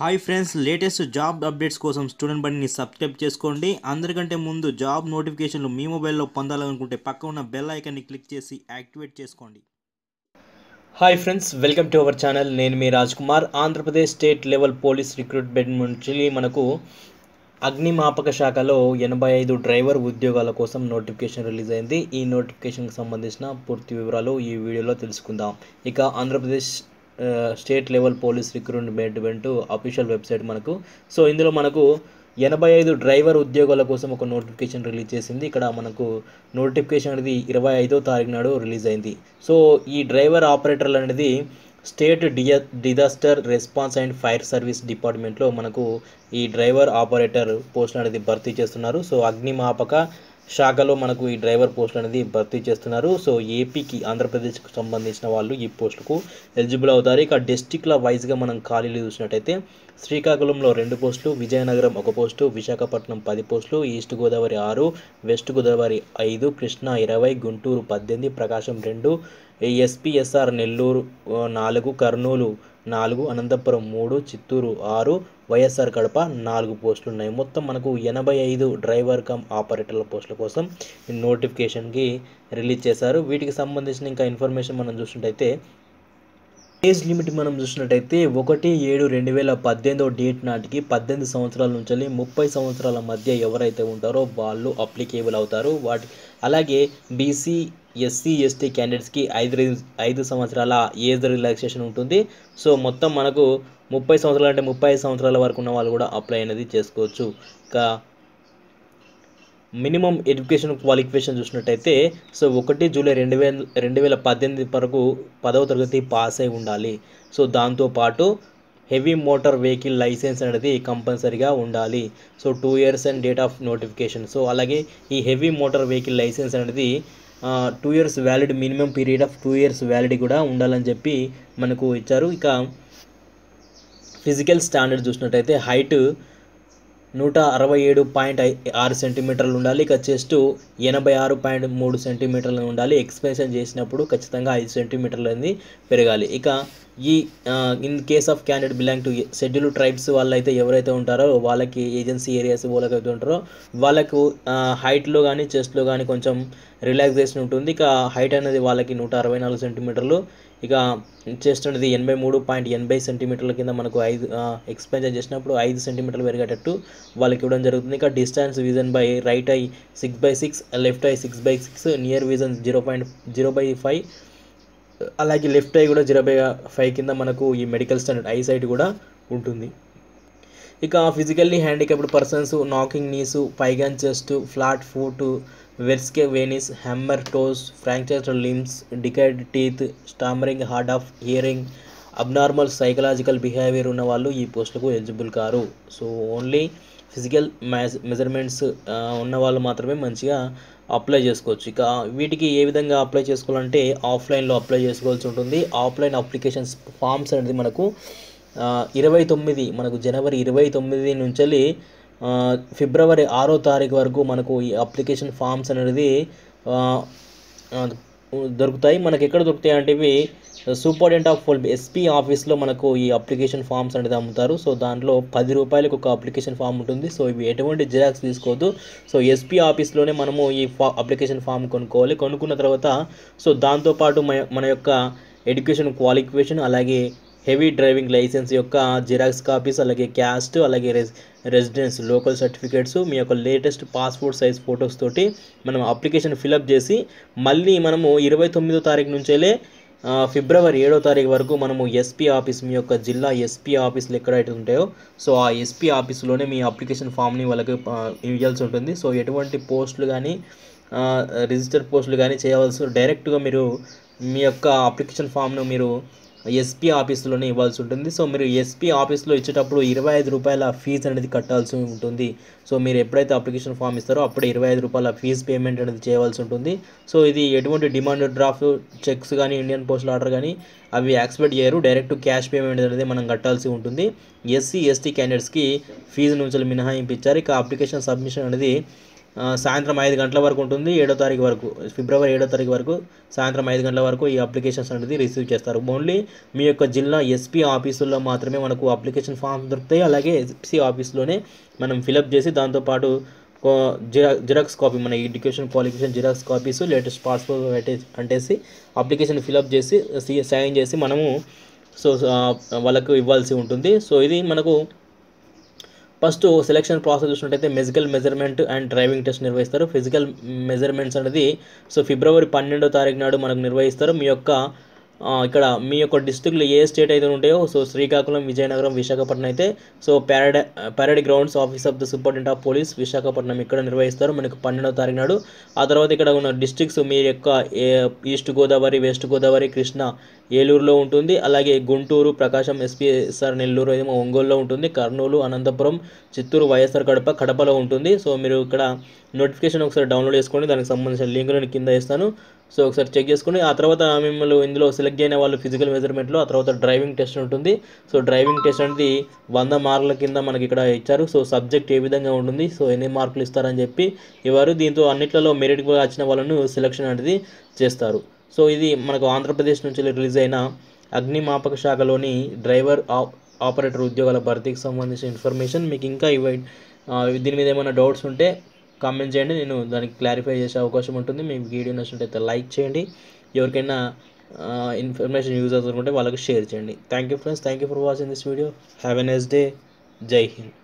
Hi friends latest job updates కోసం student బండిని subscribe చేసుకోండి. అందరికంటే ముందు జాబ్ నోటిఫికేషన్లు మీ మొబైల్లో పొందాలనుకుంటే పక్క ఉన్న బెల్ ఐకాన్ని క్లిక్ చేసి యాక్టివేట్ చేసుకోండి. Hi friends welcome to our channel నేను మీ Raj Kumar Andhra Pradesh state level police recruitment నుంచి మనకు అగ్నిమాపక శాఖలో ఎనభై ఐదు డ్రైవర్ ఉద్యోగాల కోసం నోటిఫికేషన్ రిలీజ్ అయింది. ఈ నోటిఫికేషన్కి సంబంధించిన పూర్తి వివరాలు ఈ వీడియోలో తెలుసుకుందాం. ఇక Andhra Pradesh state level police recruitment official website మనకు. సో ఇందులో మనకు ఎనభై ఐదు డ్రైవర్ ఉద్యోగాల కోసం ఒక నోటిఫికేషన్ రిలీజ్ చేసింది. ఇక్కడ మనకు నోటిఫికేషన్ అనేది ఇరవై ఐదో తారీఖు నాడు రిలీజ్ అయింది. సో ఈ డ్రైవర్ ఆపరేటర్లు అనేది state డియా disaster response and fire service డిపార్ట్మెంట్లో మనకు ఈ డ్రైవర్ ఆపరేటర్ పోస్ట్ అనేది భర్తీ చేస్తున్నారు. సో అగ్నిమాపక శాఖలో మనకు ఈ డ్రైవర్ పోస్ట్ అనేది భర్తీ చేస్తున్నారు. సో ఏపీకి ఆంధ్రప్రదేశ్కు సంబంధించిన వాళ్ళు ఈ పోస్టుకు ఎలిజిబుల్ అవుతారు. ఇక డిస్టిక్ల వైజ్గా మనం ఖాళీలు చూసినట్టయితే శ్రీకాకుళంలో రెండు పోస్టులు విజయనగరం ఒక పోస్టు విశాఖపట్నం పది పోస్టులు ఈస్ట్ గోదావరి ఆరు వెస్ట్ గోదావరి ఐదు కృష్ణా ఇరవై గుంటూరు పద్దెనిమిది ప్రకాశం రెండు ఎస్పీఎస్ఆర్ నెల్లూరు నాలుగు కర్నూలు నాలుగు అనంతపురం మూడు చిత్తూరు ఆరు వైఎస్ఆర్ కడప నాలుగు పోస్టులు ఉన్నాయి మొత్తం మనకు ఎనభై ఐదు డ్రైవర్ కమ్ ఆపరేటర్ల పోస్టుల కోసం నోటిఫికేషన్కి రిలీజ్ చేశారు. వీటికి సంబంధించిన ఇంకా ఇన్ఫర్మేషన్ మనం చూసినట్టయితే ఏజ్ లిమిట్ మనం చూసినట్టయితే ఒకటి ఏడు రెండు వేల పద్దెనిమిదో డేట్ నాటికి పద్దెనిమిది సంవత్సరాల నుంచి ముప్పై సంవత్సరాల మధ్య ఎవరైతే ఉంటారో వాళ్ళు అప్లికేబుల్ అవుతారు. వాటి అలాగే బీసీ ఎస్సీ ఎస్టీ క్యాండిడేట్స్కి ఐదు ఐదు సంవత్సరాల ఏజ్ రిలాక్సేషన్ ఉంటుంది. సో మొత్తం మనకు ముప్పై సంవత్సరాలు అంటే ముప్పై సంవత్సరాల వరకు ఉన్న వాళ్ళు కూడా అప్లై అనేది చేసుకోవచ్చు. ఇంకా మినిమం ఎడ్యుకేషన్ క్వాలిఫికేషన్ చూసినట్టయితే సో ఒకటి జూలై రెండు వేల రెండు వేల పద్దెనిమిది వరకు పదవ తరగతి పాస్ అయి ఉండాలి. సో దాంతోపాటు హెవీ మోటార్ వెహికల్ లైసెన్స్ అనేది కంపల్సరీగా ఉండాలి. So two years and date of notification so అలాగే ఈ హెవీ మోటార్ వెహికల్ లైసెన్స్ అనేది two years valid minimum period of two years valid కూడా ఉండాలని చెప్పి మనకు ఇచ్చారు. ఇక ఫిజికల్ స్టాండర్డ్ చూసినట్టయితే హైట్ నూట అరవై ఏడు పాయింట్ ఆరు సెంటీమీటర్లు ఉండాలి. ఇక చెస్ట్ ఎనభై ఆరు పాయింట్ మూడు సెంటీమీటర్లు ఉండాలి. ఎక్స్పెన్షన్ చేసినప్పుడు ఖచ్చితంగా ఐదు సెంటీమీటర్లు అనేది పెరగాలి. ఇక ఈ in case of candidate belong to schedule tribes వాళ్ళైతే ఎవరైతే ఉంటారో వాళ్ళకి ఏజెన్సీ ఏరియాస్ వాళ్ళకైతే ఉంటారో వాళ్ళకు హైట్లో కానీ చెస్ట్లో కానీ కొంచెం రిలాక్సేషన్ ఉంటుంది. ఇక హైట్ అనేది వాళ్ళకి నూట అరవై నాలుగు సెంటీమీటర్లు ఇక చెస్ట్ అనేది ఎనభై మూడు పాయింట్ ఎనభై సెంటీమీటర్ల కింద మనకు ఐదు ఎక్స్పెన్షన్ చేసినప్పుడు ఐదు సెంటీమీటర్లు పెరిగేటట్టు వాళ్ళకి ఇవ్వడం జరుగుతుంది. ఇక distance vision by right eye six by six left eye six by six near vision zero point zero by five అలాగే లెఫ్ట్ ఐ కూడా జీరో బై ఫైవ్ కింద మనకు ఈ మెడికల్ స్టాండర్డ్ ఐ సైట్ కూడా ఉంటుంది. ఇక physically handicapped persons knocking knees pigeon chest flat foot వెర్స్కే veins hammer toes fractured limbs decayed teeth stammering hard of hearing abnormal psychological behaviour ఉన్న వాళ్ళు ఈ పోస్టులకు ఎలిజిబుల్ కారు. సో ఓన్లీ ఫిజికల్ మెజర్మెంట్స్ ఉన్న వాళ్ళు మాత్రమే మంచిగా అప్లై చేసుకోవచ్చు. ఇక వీటికి ఏ విధంగా అప్లై చేసుకోవాలంటే ఆఫ్లైన్లో అప్లై చేసుకోవాల్సి ఉంటుంది. ఆఫ్లైన్ అప్లికేషన్స్ ఫామ్స్ అనేది మనకు ఇరవై తొమ్మిది మనకు జనవరి ఇరవై తొమ్మిది నుంచి ఫిబ్రవరి ఆరో తారీఖు వరకు మనకు ఈ అప్లికేషన్ ఫామ్స్ అనేది దొరుకుతాయి. మనకి ఎక్కడ దొరుకుతాయి అంటే ఇవి సూపరింటెండెంట్ ఆఫ్ ఫుల్ ఎస్పీ ఆఫీస్లో మనకు ఈ అప్లికేషన్ ఫామ్స్ అనేది అమ్ముతారు. సో దాంట్లో పది రూపాయలకు ఒక అప్లికేషన్ ఫామ్ ఉంటుంది. సో ఇవి ఎటువంటి జిరాక్స్ తీసుకోవద్దు సో ఎస్పీ ఆఫీస్లోనే మనము ఈ ఫా అప్లికేషన్ ఫామ్ కొనుక్కోవాలి. కొనుక్కున్న తర్వాత సో దాంతోపాటు మన మన యొక్క ఎడ్యుకేషన్ క్వాలిఫికేషన్ అలాగే హెవీ డ్రైవింగ్ లైసెన్స్ యొక్క జిరాక్స్ కాపీస్ అలాగే క్యాస్ట్ అలాగే రెస్ రెసిడెన్స్ లోకల్ సర్టిఫికేట్స్ మీ యొక్క లేటెస్ట్ పాస్పోర్ట్ సైజ్ ఫొటోస్ తోటి మనం అప్లికేషన్ ఫిలప్ చేసి మళ్ళీ మనము ఇరవై తొమ్మిదో తారీఖు నుంచేలే ఫిబ్రవరి ఏడో తారీఖు వరకు మనము ఎస్పీ ఆఫీస్ మీ యొక్క జిల్లా ఎస్పీ ఆఫీసులు ఎక్కడైతే ఉంటాయో సో ఆ ఎస్పీ ఆఫీసులోనే మీ అప్లికేషన్ ఫామ్ని వాళ్ళకి ఇవ్వాల్సి ఉంటుంది. సో ఎటువంటి పోస్టులు కానీ రిజిస్టర్ పోస్టులు కానీ చేయవలసి డైరెక్ట్గా మీరు మీ యొక్క అప్లికేషన్ ఫామ్ను మీరు ఎస్పీ ఆఫీస్లోనే ఇవ్వాల్సి ఉంటుంది. సో మీరు ఎస్పీ ఆఫీస్లో ఇచ్చేటప్పుడు ఇరవై ఐదు రూపాయల ఫీజు అనేది కట్టాల్సి ఉంటుంది. సో మీరు ఎప్పుడైతే అప్లికేషన్ ఫామ్ ఇస్తారో అప్పుడే ఇరవై ఐదు రూపాయల ఫీజు పేమెంట్ అనేది చేయవలసి ఉంటుంది. సో ఇది ఎటువంటి డిమాండ్ డ్రాఫ్ట్ చెక్స్ కానీ ఇండియన్ పోస్టల్ ఆర్డర్ కానీ అవి యాక్సెప్ట్ చేయరు. డైరెక్ట్ క్యాష్ పేమెంట్ అనేది మనం కట్టాల్సి ఉంటుంది. ఎస్సీ ఎస్టీ క్యాండిడేట్స్కి ఫీజు నుంచి మినహాయింపు ఇచ్చారు. ఇక అప్లికేషన్ సబ్మిషన్ అనేది సాయంత్రం ఐదు గంటల వరకు ఉంటుంది ఏడో తారీఖు వరకు ఫిబ్రవరి ఏడో తారీఖు వరకు సాయంత్రం ఐదు గంటల వరకు ఈ అప్లికేషన్స్ అనేది రిసీవ్ చేస్తారు. ఓన్లీ మీ యొక్క జిల్లా ఎస్పీ ఆఫీసుల్లో మాత్రమే మనకు అప్లికేషన్ ఫామ్ దొరుకుతాయి. అలాగే ఎస్పీ ఆఫీస్లోనే మనం ఫిలప్ చేసి దాంతోపాటు జిరా జిరాక్స్ కాపీ మన education qualification xerox copies latest passport అంటేసి application fill up చేసి సి- సైన్ చేసి మనము సో వాళ్ళకు ఇవ్వాల్సి ఉంటుంది. సో ఇది మనకు ఫస్ట్ సెలక్షన్ ప్రాసెస్ చూసినట్టయితే medical measurement and driving test నిర్వహిస్తారు. ఫిజికల్ మెజర్మెంట్స్ అనేది సో ఫిబ్రవరి పన్నెండో తారీఖు నాడు మనకు నిర్వహిస్తారు. మీ యొక్క ఇక్కడ మీ యొక్క డిస్టిక్లో ఏ స్టేట్ అయితే ఉంటాయో సో శ్రీకాకుళం విజయనగరం విశాఖపట్నం అయితే so parade parade grounds office of the superintendent of police Visakhapatnam ఇక్కడ నిర్వహిస్తారు మనకు పన్నెండవ తారీఖు నాడు. ఆ తర్వాత ఇక్కడ ఉన్న డిస్ట్రిక్ట్స్ మీ యొక్క ఏ- ఈస్ట్ గోదావరి వెస్ట్ గోదావరి కృష్ణ ఏలూరులో ఉంటుంది. అలాగే గుంటూరు ప్రకాశం ఎస్పీఎస్ఆర్ నెల్లూరు ఏమో ఒంగోలులో ఉంటుంది. కర్నూలు అనంతపురం చిత్తూరు వైఎస్ఆర్ కడప కడపలో ఉంటుంది. సో మీరు ఇక్కడ నోటిఫికేషన్ ఒకసారి డౌన్లోడ్ చేసుకోండి. దానికి సంబంధించిన లింక్ నేను కింద ఇస్తాను. సో ఒకసారి చెక్ చేసుకోండి ఆ తర్వాత మిమ్మల్ని ఇందులో సెలెక్ట్ అయిన వాళ్ళు ఫిజికల్ మెజర్మెంట్లో ఆ తర్వాత డ్రైవింగ్ టెస్ట్ ఉంటుంది. సో డ్రైవింగ్ టెస్ట్ అనేది వంద మార్కుల కింద మనకి ఇక్కడ ఇచ్చారు. సో సబ్జెక్ట్ ఏ విధంగా ఉంటుంది సో ఎన్ని మార్కులు ఇస్తారని చెప్పి ఇవ్వరు. దీంతో అన్నిట్లలో మెరిట్గా వచ్చిన వాళ్ళను సెలెక్షన్ అనేది చేస్తారు. సో ఇది మనకు ఆంధ్రప్రదేశ్ నుంచి రిలీజ్ అయిన అగ్నిమాపక శాఖలోని డ్రైవర్ ఆ- ఆపరేటర్ ఉద్యోగాల భర్తీకి సంబంధించిన ఇన్ఫర్మేషన్ మీకు ఇంకా ఇవ్వ దీని మీద ఏమైనా డౌట్స్ ఉంటే కామెంట్ చేయండి. నేను దానికి క్లారిఫై చేసే అవకాశం ఉంటుంది. మీకు వీడియో నచ్చినట్టయితే లైక్ చేయండి. ఎవరికైనా ఇన్ఫర్మేషన్ యూజ్ అవుతుంటే వాళ్ళకి షేర్ చేయండి. Thank you friends thank you for watching this video have a nice day Jai Hind